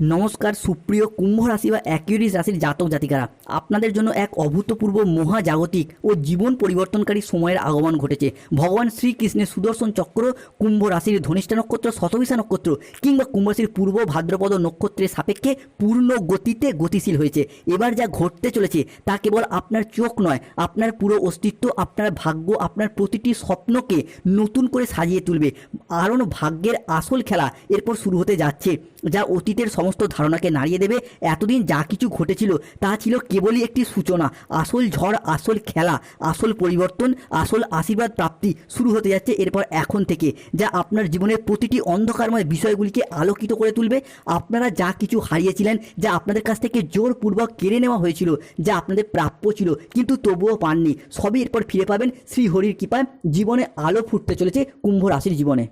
নমস্কার, সুপ্রিয় কুম্ভ রাশি বা অ্যাকিউরিস রাশির জাতক জাতিকারা। আপনাদের জন্য এক অভূতপূর্ব মহাজাগতিক ও জীবন পরিবর্তনকারী সময়ের আগমন ঘটেছে। ভগবান শ্রীকৃষ্ণের সুদর্শন চক্র, কুম্ভ রাশির ধনিষ্ঠা নক্ষত্র, শতবিশা নক্ষত্র কিংবা কুম্ভ রাশির পূর্ব ভাদ্রপদ নক্ষত্রের সাপেক্ষে পূর্ণ গতিতে গতিশীল হয়েছে। এবার যা ঘটতে চলেছে তা কেবল আপনার চোখ নয়, আপনার পুরো অস্তিত্ব, আপনার ভাগ্য, আপনার প্রতিটি স্বপ্নকে নতুন করে সাজিয়ে তুলবে। কারণ ভাগ্যের আসল খেলা এরপর শুরু হতে যাচ্ছে। যা অতীতের সমস্ত ধারণাকে নাড়িয়ে দেবে। এতদিন যা কিছু ঘটেছিল, তা ছিল কেবলই একটি সূচনা। আসল ঝড়, আসল খেলা, আসল পরিবর্তন, আসল আশীর্বাদ প্রাপ্তি শুরু হতে যাচ্ছে এরপর এখন থেকে, যা আপনার জীবনের প্রতিটি অন্ধকারময় বিষয়গুলিকে আলোকিত করে তুলবে। আপনারা যা কিছু হারিয়েছিলেন, যা আপনাদের কাছ থেকে জোরপূর্বক কেড়ে নেওয়া হয়েছিল, যা আপনাদের প্রাপ্য ছিল, কিন্তু তবুও পাননি। সবই এরপর ফিরে পাবেন শ্রী হরির কৃপায়। জীবনে আলো ফুটতে চলেছে কুম্ভ রাশির জীবনে।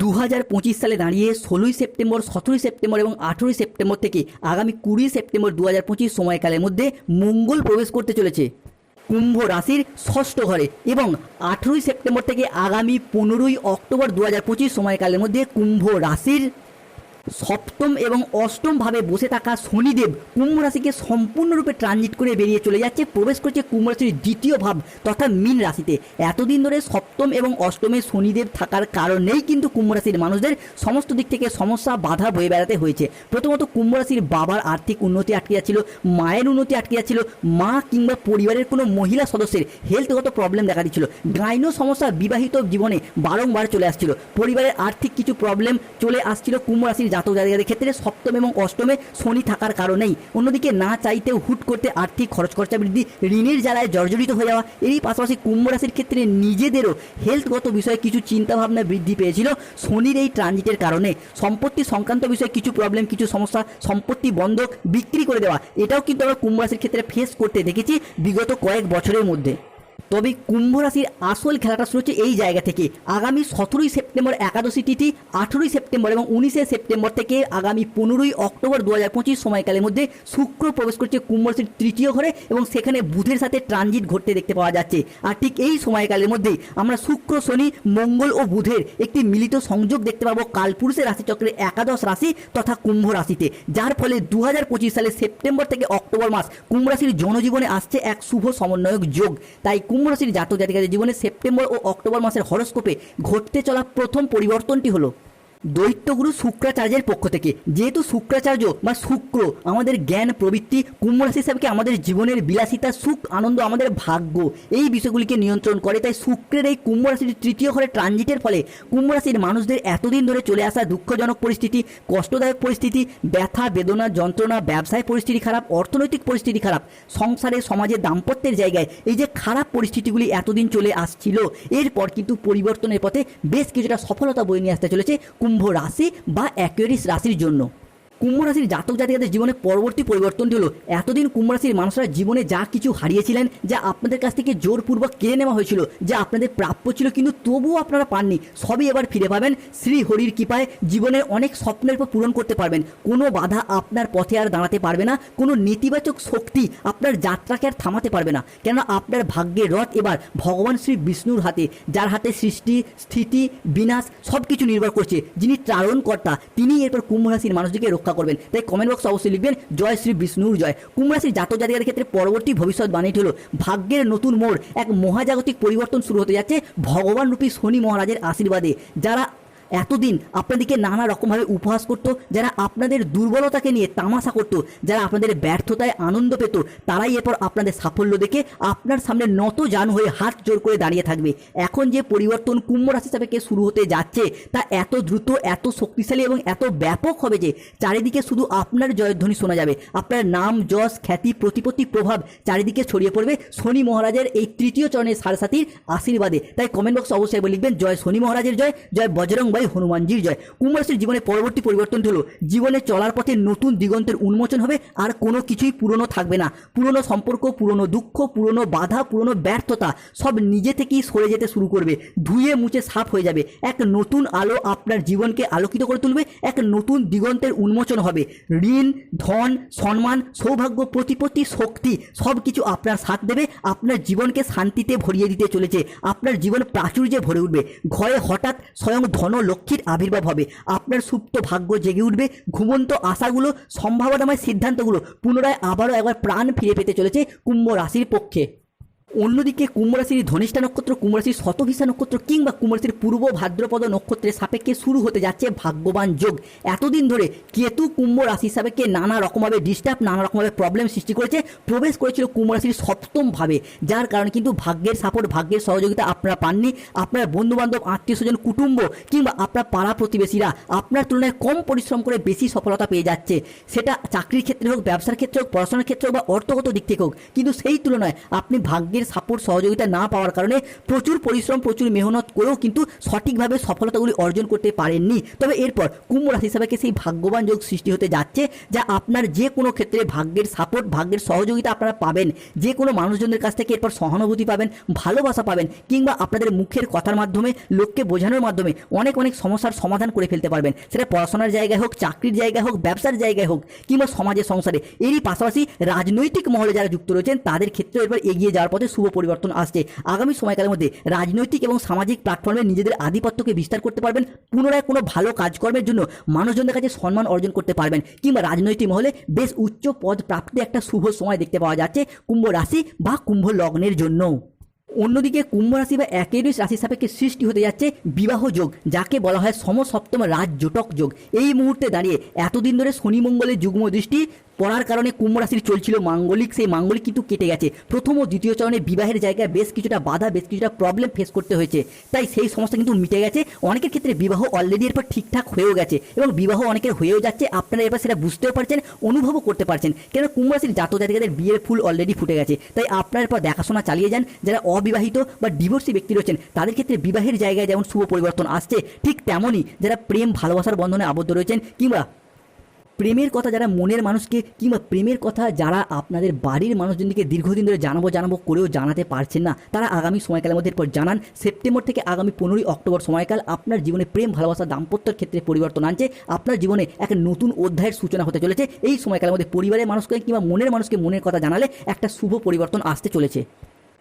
দু হাজার পঁচিশ সালে দাঁড়িয়ে ষোলোই সেপ্টেম্বর, সতেরোই সেপ্টেম্বর এবং আঠেরোই সেপ্টেম্বর থেকে আগামী কুড়ি সেপ্টেম্বর দু হাজার পঁচিশ সময়কালের মধ্যে মঙ্গল প্রবেশ করতে চলেছে। কুম্ভ রাশির ষষ্ঠ ঘরে এবং আঠেরোই সেপ্টেম্বর থেকে আগামী পনেরোই অক্টোবর দু হাজার পঁচিশ সময়কালের মধ্যে কুম্ভ রাশির সপ্তম এবং অষ্টম ভাবে বসে থাকা শনিদেব কুম্ভ রাশিকে সম্পূর্ণরূপে ট্রানজিট করে বেরিয়ে চলে যাচ্ছে। প্রবেশ করছে কুম্ভ রাশির দ্বিতীয় ভাব তথা মীন রাশিতে। এতদিন ধরে সপ্তম এবং অষ্টমে শনিদেব থাকার কারণেই কিন্তু কুম্ভ রাশির মানুষদের সমস্ত দিক থেকে সমস্যা, বাধা বয়ে বেড়াতে হয়েছে। প্রথমত কুম্ভ রাশির বাবার আর্থিক উন্নতি আটকে যাচ্ছিল, মায়ের উন্নতি আটকে যাচ্ছিল, মা কিংবা পরিবারের কোনো মহিলা সদস্যের হেলথগত প্রবলেম দেখা দিচ্ছিল। গাইনো সমস্যা বিবাহিত জীবনে বারংবার চলে আসছিল। পরিবারের আর্থিক কিছু প্রবলেম চলে আসছিল কুম্ভ রাশির জাতক জাতিকাদের ক্ষেত্রে সপ্তম এবং অষ্টমে শনি থাকার কারণেই অন্যদিকে না চাইতেও হুট করতে আর্থিক খরচ খরচা বৃদ্ধি, ঋণের জ্বালায় জর্জরিত হয়ে যাওয়া, এরই পাশাপাশি কুম্ভ রাশির ক্ষেত্রে নিজেদেরও হেলথগত বিষয়ে কিছু চিন্তাভাবনা বৃদ্ধি পেয়েছিল শনির এই ট্রানজিটের কারণে। সম্পত্তি সংক্রান্ত বিষয়ে কিছু প্রবলেম কিছু সমস্যা, সম্পত্তি বন্ধক বিক্রি করে দেওয়া, এটাও কিন্তু আমরা কুম্ভ রাশির ক্ষেত্রে ফেস করতে দেখেছি বিগত কয়েক বছরের মধ্যে। তবে কুম্ভ রাশির আসল খেলাটা শুরু হচ্ছে এই জায়গা থেকে। আগামী সতেরোই সেপ্টেম্বর একাদশী তিথি, আঠেরোই সেপ্টেম্বর এবং উনিশে সেপ্টেম্বর থেকে আগামী পনেরোই অক্টোবর দু হাজার পঁচিশ সময়কালের মধ্যে শুক্র প্রবেশ করছে কুম্ভ রাশির তৃতীয় ঘরে এবং সেখানে বুধের সাথে ট্রানজিট ঘটতে দেখতে পাওয়া যাচ্ছে। আর ঠিক এই সময়কালের মধ্যে আমরা শুক্র, শনি, মঙ্গল ও বুধের একটি মিলিত সংযোগ দেখতে পাবো কালপুরুষের রাশিচক্রের একাদশ রাশি তথা কুম্ভ রাশিতে। যার ফলে দু হাজার পঁচিশ সালের সেপ্টেম্বর থেকে অক্টোবর মাস কুম্ভ রাশির জনজীবনে আসছে এক শুভ সমন্বয়ক যোগ। তাই কুম্ভ রাশির জাতক জাতিকাদের জীবনে সেপ্টেম্বর ও অক্টোবর মাসের হরস্কোপে ঘটতে চলা প্রথম পরিবর্তনটি হলো দৈত্যগুরু শুক্রাচার্যের পক্ষ থেকে। যেহেতু শুক্রাচার্য বা শুক্র আমাদের জ্ঞান, প্রবৃত্তি কুম্ভ রাশি হিসাবে আমাদের জীবনের বিলাসিতা, সুখ, আনন্দ, আমাদের ভাগ্য, এই বিষয়গুলিকে নিয়ন্ত্রণ করে, তাই শুক্রের এই কুম্ভ রাশির তৃতীয় ঘরে ট্রানজিটের ফলে কুম্ভ রাশির মানুষদের এতদিন ধরে চলে আসা দুঃখজনক পরিস্থিতি, কষ্টদায়ক পরিস্থিতি, ব্যথা, বেদনা, যন্ত্রণা, ব্যবসায় পরিস্থিতি খারাপ, অর্থনৈতিক পরিস্থিতি খারাপ, সংসারে, সমাজে দাম্পত্যের জায়গায় এই যে খারাপ পরিস্থিতিগুলি এতদিন চলে আসছিল, এরপর কিন্তু পরিবর্তনের পথে বেশ কিছুটা সফলতা বয়ে নিয়ে আসতে চলেছে কুম্ভ রাশি বা অ্যাকুয়ারিস রাশির জন্য। কুম্ভ রাশির জাতক জাতিকাদের জীবনে পরবর্তী পরিবর্তনটি হলো, এতদিন কুম্ভ রাশির মানুষরা জীবনে যা কিছু হারিয়েছিলেন, যা আপনাদের কাছ থেকে জোরপূর্বক কেড়ে নেওয়া হয়েছিল, যা আপনাদের প্রাপ্য ছিল কিন্তু তবুও আপনারা পাননি, সবই এবার ফিরে পাবেন, শ্রী হরির কৃপায় জীবনের অনেক স্বপ্নের উপর পূরণ করতে পারবেন, কোনো বাধা আপনার পথে আর দাঁড়াতে পারবে না, কোনো নেতিবাচক শক্তি আপনার যাত্রাকে আর থামাতে পারবে না, কেননা আপনার ভাগ্যের রথ এবার ভগবান শ্রী বিষ্ণুর হাতে, যার হাতে সৃষ্টি, স্থিতি, বিনাশ সব কিছু নির্ভর করছে, যিনি ত্রারণকর্তা তিনি এরপর কুম্ভ রাশির মানুষদেরকে রক্ষা করবেন। তাই কমেন্ট বক্সে অবশ্যই লিখবেন, জয় শ্রী বিষ্ণুর জয়। কুম্ভ রাশির জাতক জাতিকার ক্ষেত্রে পরবর্তী ভবিষ্যৎ বাণীটি হলো, ভাগ্যের নতুন মোড়, এক মহাজাগতিক পরিবর্তন শুরু হতে যাচ্ছে ভগবান রূপী শনি মহারাজের আশীর্বাদে। যারা এতদিন আপনাদেরকে নানা রকমভাবে উপহাস করতো, যারা আপনাদের দুর্বলতাকে নিয়ে তামাশা করতো, যারা আপনাদের ব্যর্থতায় আনন্দ পেত, তারাই এরপর আপনাদের সাফল্য দেখে আপনার সামনে নত জান হয়ে হাত জোর করে দাঁড়িয়ে থাকবে। এখন যে পরিবর্তন কুম্ভ রাশি সাপেক্ষে শুরু হতে যাচ্ছে, তা এত দ্রুত, এত শক্তিশালী এবং এত ব্যাপক হবে যে চারিদিকে শুধু আপনার জয়ধ্বনি শোনা যাবে। আপনার নাম, যশ, খ্যাতি, প্রতিপত্তি, প্রভাব চারিদিকে ছড়িয়ে পড়বে শনি মহারাজের এই তৃতীয় চরণের সারসাথীর আশীর্বাদে। তাই কমেন্ট বক্সে অবশ্যই লিখবেন, জয় শনি মহারাজের জয় জয় বজরং ভাই হনুমানজির জয়। কুম্ভ রাশির জীবনে পরবর্তী পরিবর্তনটি হলো, জীবনে চলার পথে নতুন দিগন্তের উন্মোচন হবে, আর কোনো কিছুই পুরনো থাকবে না। পুরনো সম্পর্ক, পুরনো দুঃখ, পুরনো বাধা, পুরনো ব্যর্থতা, সব নিজে থেকেই সরে যেতে শুরু করবে। ধুয়ে মুছে সাফ হয়ে যাবে। এক নতুন আলো আপনার জীবনকে আলোকিত করে তুলবে, এক নতুন দিগন্তের উন্মোচন হবে। ঋণ, ধন, সম্মান, সৌভাগ্য, প্রতিপত্তি, শক্তি, সব কিছু আপনার সাথ দেবে, আপনার জীবনকে শান্তিতে ভরিয়ে দিতে চলেছে, আপনার জীবন প্রাচুর্যে ভরে উঠবে। ঘরে হঠাৎ স্বয়ং ধন লক্ষ্মীর আবির্ভাব হবে। আপনার সুপ্ত ভাগ্য জেগে উঠবে। ঘুমন্ত আশাগুলো, সম্ভাবনাময় সিদ্ধান্তগুলো পুনরায় আবারও একবার প্রাণ ফিরে পেতে চলেছে কুম্ভ রাশির পক্ষে। অন্যদিকে কুম্ভ রাশির ধনিষ্ঠা নক্ষত্র কুম্ভ রাশির শতভিসা নক্ষত্র কিংবা কুম্ভ রাশির পূর্ব ভাদ্রপদ নক্ষত্রের সাপেক্ষে শুরু হতে যাচ্ছে ভাগ্যবান যোগ। এতদিন ধরে কেতু কুম্ভ রাশি সাপেক্ষে নানা রকমভাবে ডিস্টার্ব নানা রকমভাবে প্রবলেম সৃষ্টি করেছে, প্রবেশ করেছিল কুম্ভ রাশির সপ্তম ভাবে যার কারণে কিন্তু ভাগ্যের সাপোর্ট ভাগ্যের সহযোগিতা আপনারা পাননি। আপনার বন্ধু বান্ধব আত্মীয় স্বজন কুটুম্ব কিংবা আপনার পাড়া প্রতিবেশীরা আপনার তুলনায় কম পরিশ্রম করে বেশি সফলতা পেয়ে যাচ্ছে। সেটা চাকরির ক্ষেত্রে হোক, ব্যবসার ক্ষেত্রে হোক, পড়াশোনার ক্ষেত্রে হোক বা অর্থগত দিক থেকে হোক, কিন্তু সেই তুলনায় আপনি ভাগ্যের সাপোর্ট সহযোগিতা না পাওয়ার কারণে প্রচুর পরিশ্রম, প্রচুর মেহনত করেও কিন্তু সঠিকভাবে সফলতাগুলি অর্জন করতে পারেননি। তবে এরপর কুম্ভ রাশি হিসাবে সেই ভাগ্যবান যোগ সৃষ্টি হতে যাচ্ছে, যা আপনার যে কোনো ক্ষেত্রে ভাগ্যের সাপোর্ট ভাগ্যের সহযোগিতা আপনারা পাবেন। যে কোনো মানুষজনের কাছ থেকে এরপর সহানুভূতি পাবেন, ভালোবাসা পাবেন, কিংবা আপনাদের মুখের কথার মাধ্যমে, লোককে বোঝানোর মাধ্যমে অনেক অনেক সমস্যার সমাধান করে ফেলতে পারবেন। সেটা পড়াশোনার জায়গায় হোক, চাকরির জায়গায় হোক, ব্যবসার জায়গায় হোক, কিংবা সমাজের সংসারে। এরই পাশাপাশি রাজনৈতিক মহলে যারা যুক্ত রয়েছেন, তাদের ক্ষেত্রে এবার এগিয়ে যাওয়ার পথে শুভ পরিবর্তন আসছে। আগামী সময়কালের মধ্যে রাজনৈতিক এবং সামাজিক প্ল্যাটফর্মে নিজেদের আধিপত্যকে বিস্তার করতে পারবেন, পুনরায় কোনো ভালো কাজকর্মের জন্য মানুষজনের কাছে সম্মান অর্জন করতে পারবেন। কিংবা রাজনৈতিক মহলে বেশ উচ্চ পদ প্রাপ্তির একটা শুভ সময় দেখতে পাওয়া যাচ্ছে কুম্ভ রাশি বা কুম্ভ লগ্নের জন্য। অন্যদিকে কুম্ভ রাশি বা একেরিস রাশির সাপেক্ষে সৃষ্টি হতে যাচ্ছে বিবাহ যোগ, যাকে বলা হয় সমসপ্তম রাজ জোটক যোগ। এই মুহূর্তে দাঁড়িয়ে এতদিন ধরে শনি মঙ্গলের যুগ্ম দৃষ্টি পড়ার কারণে কুম্ভ রাশির চলছিল মাঙ্গলিক, সেই মাঙ্গলিক কিন্তু কেটে গেছে। প্রথম ও দ্বিতীয় চরণে বিবাহের জায়গায় বেশ কিছুটা বাধা, বেশ কিছুটা প্রবলেম ফেস করতে হয়েছে। তাই সেই সমস্যা কিন্তু মিটে গেছে। অনেকের ক্ষেত্রে বিবাহ অলরেডি এরপর ঠিকঠাক হয়েও গেছে এবং বিবাহ অনেকের হয়েও যাচ্ছে। আপনারা এবার সেটা বুঝতেও পারছেন, অনুভবও করতে পারছেন। কেন কুম্ভ রাশির জাতক জাতিকাদের বিয়ের ফুল অলরেডি ফুটে গেছে। তাই আপনার এরপর দেখাশোনা চালিয়ে যান। যারা অবিবাহিত বা ডিভোর্সি ব্যক্তি রয়েছেন, তাদের ক্ষেত্রে বিবাহের জায়গায় যেমন শুভ পরিবর্তন আসছে, ঠিক তেমনই যারা প্রেম, ভালোবাসার বন্ধনে আবদ্ধ রয়েছেন কিংবা প্রেমের কথা যারা মনের মানুষকে কিংবা প্রেমের কথা যারা আপনাদের বাড়ির মানুষজনকে দীর্ঘদিন ধরে জানাব জানাব করেও জানাতে পারছেন না, তারা আগামী সময়কালের মধ্যে এরপর জানান, সেপ্টেম্বর থেকে আগামী পনেরোই অক্টোবর সময়কাল আপনার জীবনে প্রেম, ভালোবাসা, দাম্পত্যের ক্ষেত্রে পরিবর্তন আনছে, আপনার জীবনে এক নতুন অধ্যায়ের সূচনা হতে চলেছে, এই সময়কালের মধ্যে পরিবারের মানুষকে কিংবা মনের মানুষকে মনের কথা জানালে একটা শুভ পরিবর্তন আসতে চলেছে।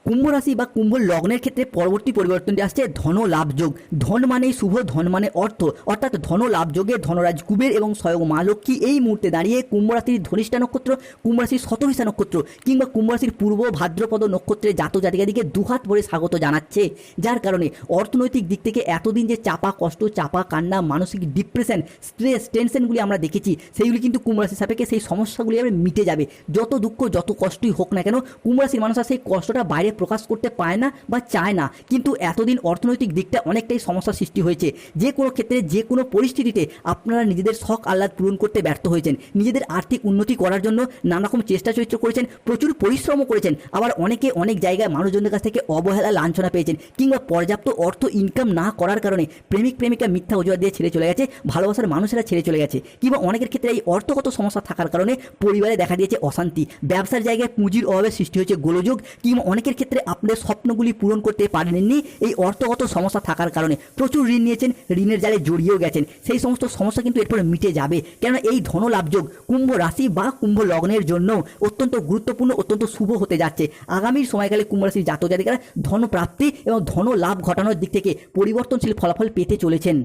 কুম্ভ রাশি বা কুম্ভ লগ্নের ক্ষেত্রে পরবর্তী পরিবর্তনটি আসছে ধন লাভযোগ ধন মানেই শুভ, ধন মানে অর্থ। অর্থাৎ ধন লাভযোগে ধনরাজ কুবের এবং স্বয়ং মা লক্ষ্মী এই মুহূর্তে দাঁড়িয়ে কুম্ভ রাশির ধনিষ্ঠা নক্ষত্র, কুম্ভ রাশির শতভিসা নক্ষত্র কিংবা কুম্ভ রাশির পূর্ব ভাদ্রপদ নক্ষত্রে জাতক জাতিকাদিকে দুহাত ভরে স্বাগত জানাচ্ছে। যার কারণে অর্থনৈতিক দিক থেকে এতদিন যে চাপা কষ্ট, চাপা কান্না, মানসিক ডিপ্রেশন, স্ট্রেস, টেনশনগুলি আমরা দেখেছি, সেইগুলি কিন্তু কুম্ভ রাশির সাপেক্ষে সেই সমস্যাগুলি মিটে যাবে। যত দুঃখ, যত কষ্টই হোক না কেন, কুম্ভ রাশির মানুষরা সেই কষ্টটা বাইরে প্রকাশ করতে পায় না বা চায় না। কিন্তু এতদিন অর্থনৈতিক দিকটা অনেকটাই সমস্যার সৃষ্টি হয়েছে। যে কোনো ক্ষেত্রে যে কোনো পরিস্থিতিতে আপনারা নিজেদের শখ আহ্লাদ পূরণ করতে ব্যর্থ হয়েছেন। নিজেদের আর্থিক উন্নতি করার জন্য নানা রকম চেষ্টা চরিত্র করেছেন, প্রচুর পরিশ্রমও করেছেন। আবার অনেকে অনেক জায়গায় মানুষজনের কাছ থেকে অবহেলা, লাঞ্ছনা পেয়েছেন কিংবা পর্যাপ্ত অর্থ ইনকাম না করার কারণে প্রেমিক, প্রেমিকা মিথ্যা অজুহাত দিয়ে ছেড়ে চলে গেছে, ভালোবাসার মানুষেরা ছেড়ে চলে গেছে। কিংবা অনেকের ক্ষেত্রে এই অর্থগত সমস্যা থাকার কারণে পরিবারে দেখা দিয়েছে অশান্তি। ব্যবসার জায়গায় পুঁজির অভাবে সৃষ্টি হয়েছে গোলযোগ কিংবা অনেকের ক্ষেত্রে আপনাদের স্বপ্নগুলি পূরণ করতে পারেননি। এই অর্থগত সমস্যা থাকার কারণে প্রচুর ঋণ নিয়েছেন, ঋণের জালে জড়িয়েও গেছেন। সেই সমস্ত সমস্যা কিন্তু এরপরে মিটে যাবে। কেননা এই ধনলাভযোগ কুম্ভ রাশি বা কুম্ভ লগ্নের জন্য অত্যন্ত গুরুত্বপূর্ণ, অত্যন্ত শুভ হতে যাচ্ছে। আগামীর সময়কালে কুম্ভ রাশির জাতক জাতিকারা ধনপ্রাপ্তি এবং ধন লাভ ঘটানোর দিক থেকে পরিবর্তনশীল ফলাফল পেতে চলেছেন।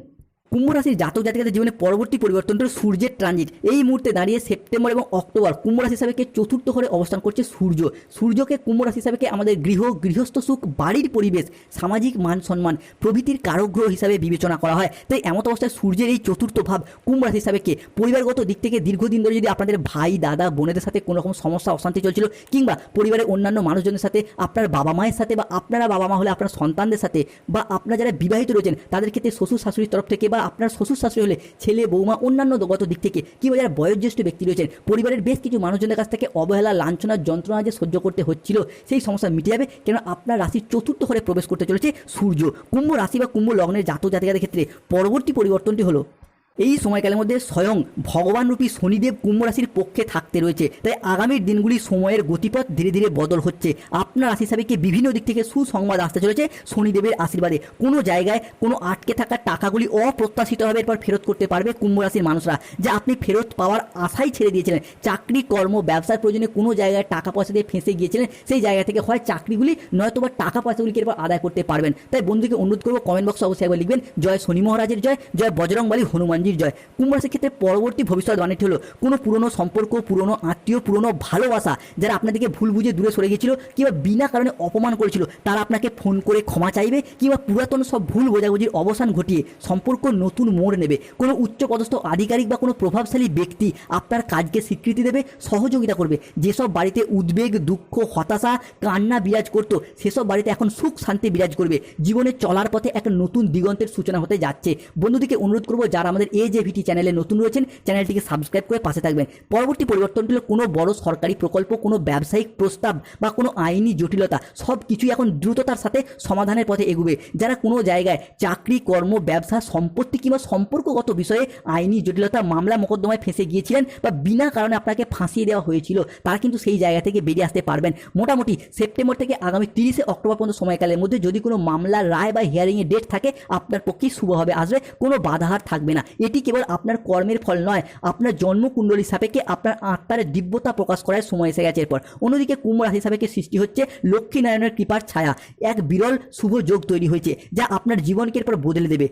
কুম্ভ রাশির জাতক জাতিকাদের জীবনে পরবর্তী পরিবর্তনটা সূর্যের ট্রানজিট এই মুহূর্তে দাঁড়িয়ে সেপ্টেম্বর এবং অক্টোবর কুম্ভ রাশি হিসাবে চতুর্থ ঘরে অবস্থান করছে সূর্য। সূর্যকে কুম্ভ রাশি হিসাবে আমাদের গৃহ, গৃহস্থ সুখ, বাড়ির পরিবেশ, সামাজিক মান সম্মান, প্রভৃতির কারগ্রহ হিসাবে বিবেচনা করা হয়। তাই এমত অবস্থায় সূর্যের এই চতুর্থ ভাব কুম্ভ রাশি হিসাবে পরিবারগত দিক থেকে দীর্ঘদিন ধরে যদি আপনাদের ভাই, দাদা, বোনেদের সাথে কোনো রকম সমস্যা, অশান্তি চলছিল কিংবা পরিবারের অন্যান্য মানুষজনের সাথে আপনার বাবা মায়ের সাথে বা আপনারা বাবা মা হলে আপনার সন্তানদের সাথে বা আপনারা যারা বিবাহিত রয়েছেন তাদের ক্ষেত্রে শ্বশুর, শাশুড়ির তরফ থেকে বা আপনার শ্বশুর শাশুড়ি হলে ছেলে, বৌমা, অন্যান্য গত দিক থেকে কিংবা যারা বয়োজ্যেষ্ঠ ব্যক্তি রয়েছেন, পরিবারের বেশ কিছু মানুষজনের কাছ থেকে অবহেলা লাঞ্ছনার যন্ত্রণা যে সহ্য করতে হচ্ছিল, সেই সমস্যা মিটে যাবে। কেন আপনার রাশির চতুর্থ ঘরে প্রবেশ করতে চলেছে সূর্য। কুম্ভ রাশি বা কুম্ভ লগ্নের জাত জাতিকাদের ক্ষেত্রে পরবর্তী পরিবর্তনটি হলো এই সময়কালের মধ্যে স্বয়ং ভগবানরূপী শনিদেব কুম্ভ রাশির পক্ষে থাকতে রয়েছে। তাই আগামীর দিনগুলি সময়ের গতিপথ ধীরে ধীরে বদল হচ্ছে। আপনার রাশি সাপেক্ষে বিভিন্ন দিক থেকে সুসংবাদ আসতে চলেছে? শনিদেবের আশীর্বাদে কোনো জায়গায় কোনো আটকে থাকা টাকাগুলি অপ্রত্যাশিতভাবে এরপর ফেরত করতে পারবে কুম্ভ রাশির মানুষরা। যা আপনি ফেরত পাওয়ার আশাই ছেড়ে দিয়েছিলেন। চাকরি, কর্ম, ব্যবসার প্রয়োজনে কোনো জায়গায় টাকা পয়সা দিয়ে ফেঁসে গিয়েছিলেন, সেই জায়গা থেকে হয় চাকরিগুলি নয়তো বা টাকা পয়সাগুলিকে এরপর আদায় করতে পারবেন। তাই বন্ধুকে অনুরোধ করব কমেন্ট বক্সে অবশ্যই একবার লিখবেন। জয় শনি মহারাজের জয় জয় বজরংবালী হনুমানজির জয় কুম্ভ রাশির ক্ষেত্রে পরবর্তী ভবিষ্যৎবাণীটি হলো কোনো পুরনো সম্পর্ক, পুরনো আত্মীয়, পুরনো ভালোবাসা যারা আপনাদেরকে ভুল বুঝে দূরে সরে গিয়েছিল কিংবা বিনা কারণে অপমান করেছিল, তারা আপনাকে ফোন করে ক্ষমা চাইবে কিংবা পুরাতন সব ভুল বোঝাবুঝির অবসান ঘটিয়ে সম্পর্ক নতুন মোড় নেবে। কোনো উচ্চপদস্থ আধিকারিক বা কোনো প্রভাবশালী ব্যক্তি আপনার কাজকে স্বীকৃতি দেবে, সহযোগিতা করবে। যেসব বাড়িতে উদ্বেগ, দুঃখ, হতাশা, কান্না বিরাজ করতো, সেসব বাড়িতে এখন সুখ, শান্তি বিরাজ করবে। জীবনে চলার পথে এক নতুন দিগন্তের সূচনা হতে যাচ্ছে। বন্ধুদিকে অনুরোধ করব, যারা আমাদের এ জে ভিটি চ্যানেলে নতুন রয়েছেন চ্যানেলটিকে সাবস্ক্রাইব করে পাশে থাকবেন। পরবর্তী পরিবর্তনটি হলো কোনো বড় সরকারি প্রকল্প, কোনো ব্যবসায়িক প্রস্তাব বা কোনো আইনি জটিলতা সব কিছুই এখন দ্রুততার সাথে সমাধানের পথে এগুবে। যারা কোনো জায়গায় চাকরি, কর্ম, ব্যবসা, সম্পত্তি কিংবা সম্পর্কগত বিষয়ে আইনি জটিলতা, মামলা মোকদ্দমায় ফেঁসে গিয়েছিলেন বা বিনা কারণে আপনাকে ফাঁসিয়ে দেওয়া হয়েছিল, তারা কিন্তু সেই জায়গা থেকে বেরিয়ে আসতে পারবেন। মোটামুটি সেপ্টেম্বর থেকে আগামী তিরিশে অক্টোবর পর্যন্ত সময়কালের মধ্যে যদি কোনো মামলার রায় বা হিয়ারিংয়ের ডেট থাকে, আপনার পক্ষেই হবে। আসবে কোনো বাধাহার থাকবে না। এটি কেবল আপনার কর্মের ফল নয়, আপনার জন্মকুণ্ডলী সাপেকে আপনার আত্মার দিব্যতা প্রকাশ করার সময় এসে গেছে এরপর। অন্যদিকে কুম্ভ রাশি সাপেক্ষে সৃষ্টি হচ্ছে লক্ষ্মীনারায়ণের কৃপার ছায়া। এক বিরল, শুভ যোগ তৈরি হয়েছে, যা আপনার জীবনকে এরপর বদলে দেবে।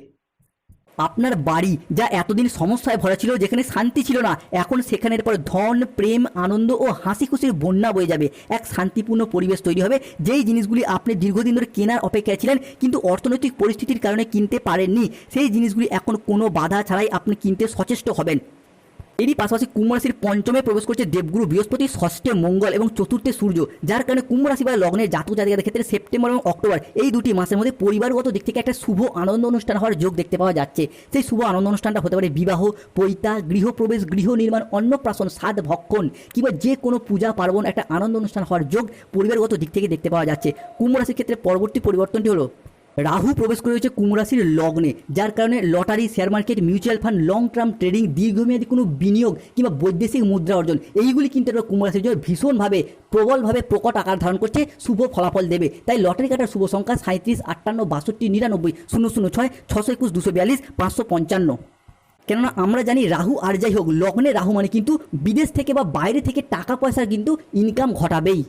আপনার বাড়ি যা এতদিন সমস্যায় ভরা ছিল, যেখানে শান্তি ছিল না, এখন সেখানের পর ধন, প্রেম, আনন্দ ও হাসি খুশির বন্যা বয়ে যাবে। এক শান্তিপূর্ণ পরিবেশ তৈরি হবে, যেই জিনিসগুলি আপনি দীর্ঘদিন ধরে কেনার অপেক্ষায় ছিলেন, কিন্তু অর্থনৈতিক পরিস্থিতির কারণে কিনতে পারেননি, সেই জিনিসগুলি এখন কোনো বাধা ছাড়াই আপনি কিনতে সচেষ্ট হবেন। এরই পাশাপাশি কুম্ভ রাশির পঞ্চমে প্রবেশ করছে দেবগুরু, বৃহস্পতি, ষষ্ঠে মঙ্গল এবং চতুর্থে সূর্য, যার কারণে কুম্ভ রাশি বা লগ্নের জাতক জাতিকাদের ক্ষেত্রে সেপ্টেম্বর এবং অক্টোবর এই দুটি মাসের মধ্যে পরিবারগত দিক থেকে একটা শুভ আনন্দ অনুষ্ঠান হওয়ার যোগ দেখতে পাওয়া যাচ্ছে। সেই শুভ আনন্দ অনুষ্ঠানটা হতে পারে বিবাহ, পৈতা, গৃহপ্রবেশ গৃহ নির্মাণ অন্নপ্রাশন সাদ ভক্ষণ কিংবা যে কোনো পূজা পার্বণ একটা আনন্দ অনুষ্ঠান হওয়ার যোগ পরিবারগত দিক থেকে দেখতে পাওয়া যাচ্ছে। কুম্ভ রাশির ক্ষেত্রে পরবর্তী পরিবর্তনটি হলো রাহু প্রবেশ করে রয়েছে কুম্ভ রাশির লগ্নে, যার কারণে lottery share market mutual fund long term trading দীর্ঘমেয়াদী কোনো বিনিয়োগ কিংবা বৈদেশিক মুদ্রা অর্জন, এইগুলি কিন্তু এবার কুম্ভ রাশির জন্য ভীষণভাবে প্রবলভাবে প্রকট আকার ধারণ করছে, শুভ ফলাফল দেবে। তাই লটারি কাটার শুভ সংখ্যা সাঁত্রিশ আটান্ন, বাষট্টি, নিরানব্বই, শূন্য শূন্য, ছয়, ছশো একুশ, দুশো বিয়াল্লিশ, পাঁচশো পঞ্চান্ন। কেননা আমরা জানি রাহু আর যাই হোক, লগ্নে রাহু মানে কিন্তু বিদেশ থেকে বা বাইরে থেকে টাকা পয়সার কিন্তু ইনকাম ঘটাবেই।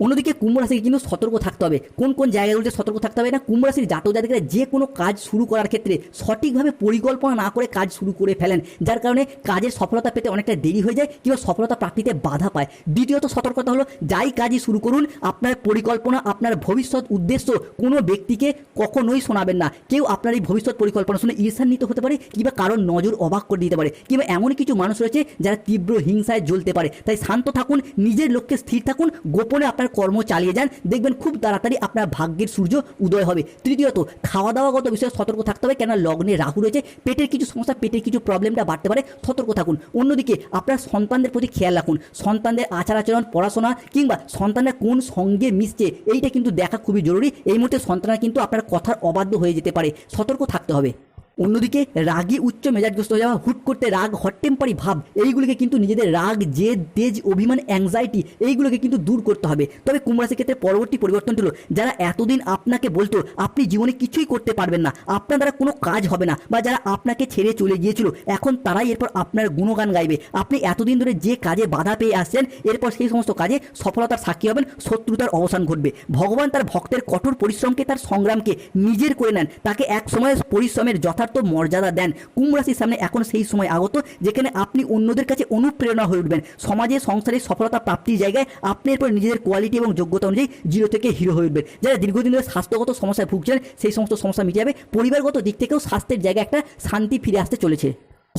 অন্যদিকে কুম্ভ রাশিকে কিন্তু সতর্ক থাকতে হবে। কোন কোন জায়গাগুলোতে সতর্ক থাকতে হবে না? কুম্ভ রাশির জাতক জাতিকরা যে কোনো কাজ শুরু করার ক্ষেত্রে সঠিকভাবে পরিকল্পনা না করে কাজ শুরু করে ফেলেন, যার কারণে কাজের সফলতা পেতে অনেকটা দেরি হয়ে যায় কিংবা সফলতা প্রাপ্তিতে বাধা পায়। দ্বিতীয়ত সতর্কতা হলো, যাই কাজই শুরু করুন, আপনার পরিকল্পনা, আপনার ভবিষ্যৎ উদ্দেশ্য কোনো ব্যক্তিকে কখনোই শোনাবেন না। কেউ আপনার এই ভবিষ্যৎ পরিকল্পনা শুনে ঈর্ষান্বিত হতে পারে কিংবা কারোর নজর অবাক করে দিতে পারে কিংবা এমন কিছু মানুষ রয়েছে যারা তীব্র হিংসায় জ্বলতে পারে। তাই শান্ত থাকুন, নিজের লক্ষ্যে স্থির থাকুন, গোপনে আপনার কর্ম চালিয়ে যান, দেখবেন খুব তাড়াতাড়ি আপনার ভাগ্যের সূর্য উদয় হবে। তৃতীয়ত খাওয়া দাওয়াগত বিষয়ে সতর্ক থাকতে হবে, কেননা লগ্নে রাহু রয়েছে, পেটের কিছু সমস্যা, পেটের কিছু প্রবলেমটা বাড়তে পারে, সতর্ক থাকুন। অন্যদিকে, আপনার সন্তানদের প্রতি খেয়াল রাখুন। সন্তানদের আচার আচরণ পড়াশোনা, কিংবা সন্তানরা কোন সঙ্গে মিশছে, এইটা কিন্তু দেখা খুবই জরুরি। এই মুহূর্তে সন্তানরা কিন্তু আপনার কথার অবাধ্য হয়ে যেতে পারে। সতর্ক থাকতে হবে। অন্যদিকে রাগী উচ্চ মেজাজগ্রস্ত হয়ে যাওয়া, হুট করতে রাগ হট টেম্পারি ভাব, এইগুলিকে কিন্তু নিজেদের রাগ, জেদ, তেজ, অভিমান অ্যাংজাইটি এইগুলোকে কিন্তু দূর করতে হবে। তবে কুম্ভ রাশির ক্ষেত্রে পরবর্তী পরিবর্তন হলো, যারা এতদিন আপনাকে বলতো, আপনি জীবনে কিছুই করতে পারবেন না, আপনার দ্বারা কোনো কাজ হবে না, বা যারা আপনাকে ছেড়ে চলে গিয়েছিল, এখন তারাই এরপর আপনার গুণগান গাইবে। আপনি এতদিন ধরে যে কাজে বাধা পেয়ে আসছেন, এরপর সেই সমস্ত কাজে সফলতার সাক্ষী হবেন, শত্রুতার অবসান ঘটবে। ভগবান তার ভক্তের কঠোর পরিশ্রমকে, তার সংগ্রামকে নিজের করে নেন। তাকে এক সময় পরিশ্রমের যথার্থ মর্যাদা দেন। কুম্ভ রাশির সামনে এখন সেই সময় আগত, যেখানে আপনি অন্যদের কাছে অনুপ্রেরণা হয়ে উঠবেন। সমাজে সংসারে সফলতা প্রাপ্তির জায়গায় আপনি এরপর নিজেদের কোয়ালিটি এবং যোগ্যতা অনুযায়ী জিরো থেকে হিরো হয়ে উঠবেন। যারা দীর্ঘদিন ধরে স্বাস্থ্যগত সমস্যায় ভুগছেন, সেই সমস্ত সমস্যা মিটে যাবে পরিবারগত দিক থেকেও স্বাস্থ্যের জায়গায় একটা শান্তি ফিরে আসতে চলেছে।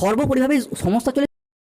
সর্বোপরিভাবে সমস্যা চলে